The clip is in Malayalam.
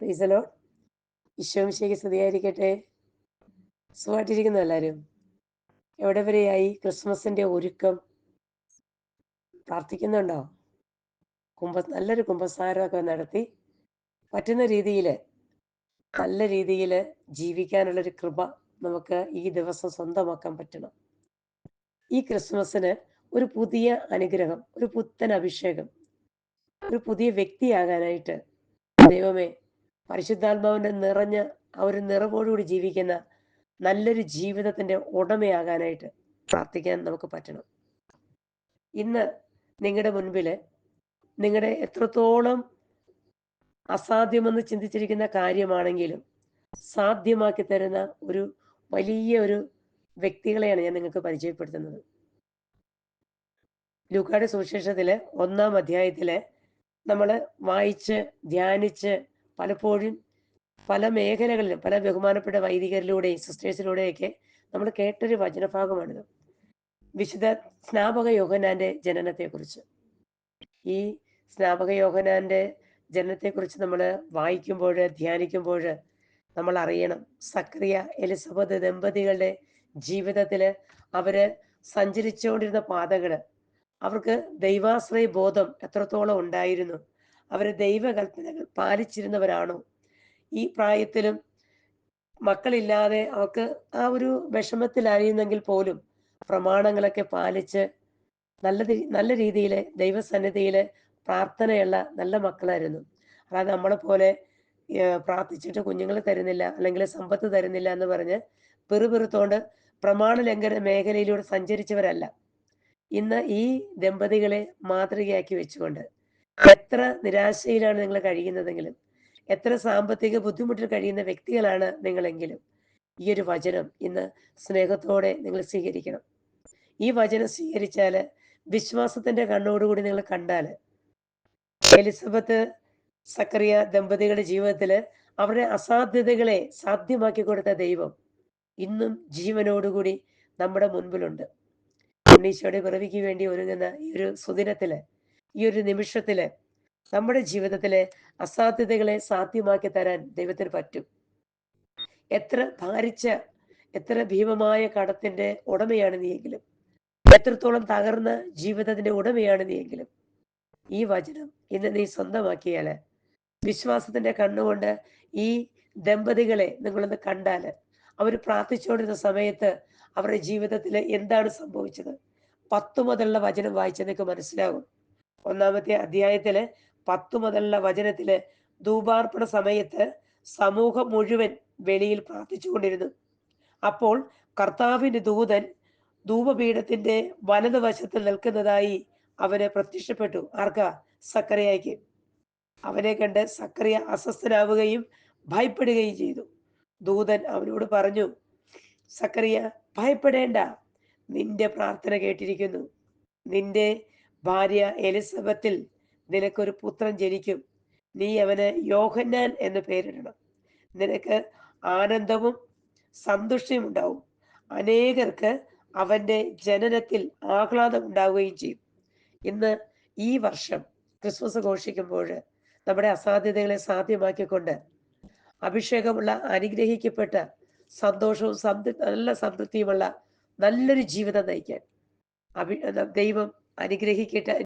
പ്രീസലോ ഈശോമിശേക്ക് സ്തുതിയായിരിക്കട്ടെ. സുഖമായിട്ടിരിക്കുന്നു എല്ലാവരും. എവിടെ വരെയായി? ക്രിസ്മസിന്റെ ഒരുക്കം പ്രാർത്ഥിക്കുന്നുണ്ടോ? കുംഭ നല്ലൊരു കുംഭസാരമൊക്കെ നടത്തി. പറ്റുന്ന രീതിയിൽ നല്ല രീതിയിൽ ജീവിക്കാനുള്ളൊരു കൃപ നമുക്ക് ഈ ദിവസം സ്വന്തമാക്കാൻ പറ്റണം. ഈ ക്രിസ്മസിന് ഒരു പുതിയ അനുഗ്രഹം ഒരു പുത്തൻ അഭിഷേകം ഒരു പുതിയ വ്യക്തിയാകാനായിട്ട് ദൈവമേ പരിശുദ്ധാത്മാവിന്റെ നിറഞ്ഞ ആ ഒരു നിറവോടുകൂടി ജീവിക്കുന്ന നല്ലൊരു ജീവിതത്തിന്റെ ഉടമയാകാനായിട്ട് പ്രാർത്ഥിക്കാൻ നമുക്ക് പറ്റണം. ഇന്ന് നിങ്ങളുടെ മുൻപിൽ നിങ്ങളുടെ എത്രത്തോളം അസാധ്യമെന്ന് ചിന്തിച്ചിരിക്കുന്ന കാര്യമാണെങ്കിലും സാധ്യമാക്കി തരുന്ന ഒരു വലിയ ഒരു വ്യക്തികളെയാണ് ഞാൻ നിങ്ങൾക്ക് പരിചയപ്പെടുത്തുന്നത്. ലൂക്കാട് സുവിശേഷത്തിലെ ഒന്നാം അധ്യായത്തിലെ നമ്മൾ വായിച്ച് ധ്യാനിച്ച് പലപ്പോഴും പല മേഖലകളിലും പല ബഹുമാനപ്പെട്ട വൈദികരിലൂടെയും സിസ്റ്റേഴ്സിലൂടെയൊക്കെ നമ്മൾ കേട്ടൊരു വചനഭാഗമാണിത്. വിശുദ്ധ സ്നാപക യോഹനാന്റെ ജനനത്തെക്കുറിച്ച്. ഈ സ്നാപക യോഹനാന്റെ ജനനത്തെക്കുറിച്ച് നമ്മൾ വായിക്കുമ്പോൾ ധ്യാനിക്കുമ്പോൾ നമ്മൾ അറിയണം. സക്രിയ എലിസബത്ത് ദമ്പതികളുടെ ജീവിതത്തിൽ അവർ സഞ്ചരിച്ചുകൊണ്ടിരുന്ന പാതകൾ അവർക്ക് ദൈവാശ്രയ ബോധം എത്രത്തോളം ഉണ്ടായിരുന്നു അവർ ദൈവകൽപ്പനകൾ പാലിച്ചിരുന്നവരാണോ? ഈ പ്രായത്തിലും മക്കളില്ലാതെ അവർക്ക് ആ ഒരു വിഷമത്തിലായിരുന്നെങ്കിൽ പോലും പ്രമാണങ്ങളൊക്കെ പാലിച്ച് നല്ല നല്ല രീതിയിൽ ദൈവസന്നിധിയിൽ പ്രാർത്ഥനയുള്ള നല്ല മക്കളായിരുന്നു. അതായത് നമ്മളെ പോലെ പ്രാർത്ഥിച്ചിട്ട് കുഞ്ഞുങ്ങൾ തരുന്നില്ല അല്ലെങ്കിൽ സമ്പത്ത് തരുന്നില്ല എന്ന് പറഞ്ഞ് പെറുപെറുത്തോണ്ട് പ്രമാണ ലംഘന മേഖലയിലൂടെ സഞ്ചരിച്ചവരല്ല. ഇന്ന് ഈ ദമ്പതികളെ മാതൃകയാക്കി വെച്ചുകൊണ്ട് എത്ര നിരാശയിലാണ് നിങ്ങൾ കഴിയുന്നതെങ്കിലും എത്ര സാമ്പത്തിക ബുദ്ധിമുട്ടിൽ കഴിയുന്ന വ്യക്തികളാണ് നിങ്ങളെങ്കിലും ഈ ഒരു വചനം ഇന്ന് സ്നേഹത്തോടെ നിങ്ങൾ സ്വീകരിക്കണം. ഈ വചനം സ്വീകരിച്ചാൽ വിശ്വാസത്തിന്റെ കണ്ണോടുകൂടി നിങ്ങൾ കണ്ടാൽ എലിസബത്ത് സക്കറിയ ദമ്പതികളുടെ ജീവിതത്തിൽ അവരുടെ അസാധ്യതകളെ സാധ്യമാക്കി കൊടുത്ത ദൈവം ഇന്നും ജീവനോടുകൂടി നമ്മുടെ മുൻപിലുണ്ട്. ഉണ്ണീശോയുടെ പിറവിക്ക് വേണ്ടി ഒരുങ്ങുന്ന ഈ ഒരു സുദിനത്തിൽ ഈ ഒരു നിമിഷത്തിൽ നമ്മുടെ ജീവിതത്തിലെ അസാധ്യതകളെ സാധ്യമാക്കി തരാൻ ദൈവത്തിന് പറ്റും. എത്ര ഭാരിച്ച എത്ര ഭീമമായ കടത്തിന്റെ ഉടമയാണ് നീയെങ്കിലും എത്രത്തോളം തകർന്ന ജീവിതത്തിന്റെ ഉടമയാണ് നീയെങ്കിലും ഈ വചനം ഇന്ന് നീ സ്വന്തമാക്കിയാൽ വിശ്വാസത്തിന്റെ കണ്ണുകൊണ്ട് ഈ ദമ്പതികളെ നിങ്ങളൊന്ന് കണ്ടാൽ അവർ പ്രാർത്ഥിച്ചുകൊണ്ടിരുന്ന സമയത്ത് അവരുടെ ജീവിതത്തിൽ എന്താണ് സംഭവിച്ചത്? പത്തു മുതലുള്ള വചനം വായിച്ചാൽ നിങ്ങൾക്ക് മനസ്സിലാകും ഒന്നാമത്തെ അധ്യായത്തിൽ പത്ത് മുതലുള്ള വചനത്തിൽ ധൂപാർപ്പണ സമയത്ത് സമൂഹം മുഴുവൻ വെളിയിൽ പ്രാർത്ഥിച്ചുകൊണ്ടിരുന്നു. അപ്പോൾ കർത്താവിന്റെ ദൂതൻ ധൂപപീഠത്തിന്റെ വലതുവശത്ത് നിൽക്കുന്നതായി അവന് പ്രത്യക്ഷപ്പെട്ടു. ആർക്ക? സക്കറിയയ്ക്ക് അവനെ കണ്ട് സക്കറിയ അസ്വസ്ഥനാവുകയും ഭയപ്പെടുകയും ചെയ്തു. ദൂതൻ അവനോട് പറഞ്ഞു സക്കറിയ ഭയപ്പെടേണ്ട. നിന്റെ പ്രാർത്ഥന കേട്ടിരിക്കുന്നു. നിന്റെ ഭാര്യ എലിസബത്തിൽ നിനക്കൊരു പുത്രൻ ജനിക്കും. നീ അവന് യോഹന്നാൻ എന്ന് പേരിടണം. നിനക്ക് ആനന്ദവും സന്തുഷ്ടിയും ഉണ്ടാവും. അനേകർക്ക് അവന്റെ ജനനത്തിൽ ആഹ്ലാദം ഉണ്ടാവുകയും ചെയ്യും. ഇന്ന് ഈ വർഷം ക്രിസ്മസ് ഘോഷിക്കുമ്പോൾ നമ്മുടെ അസാധ്യതകളെ സാധ്യമാക്കിക്കൊണ്ട് അഭിഷേകമുള്ള അനുഗ്രഹിക്കപ്പെട്ട സന്തോഷവും സംതൃ നല്ല സംതൃപ്തിയുമുള്ള നല്ലൊരു ജീവിതം നയിക്കാൻ അഭി ദൈവം അനുഗ്രഹിക്കട്ടെ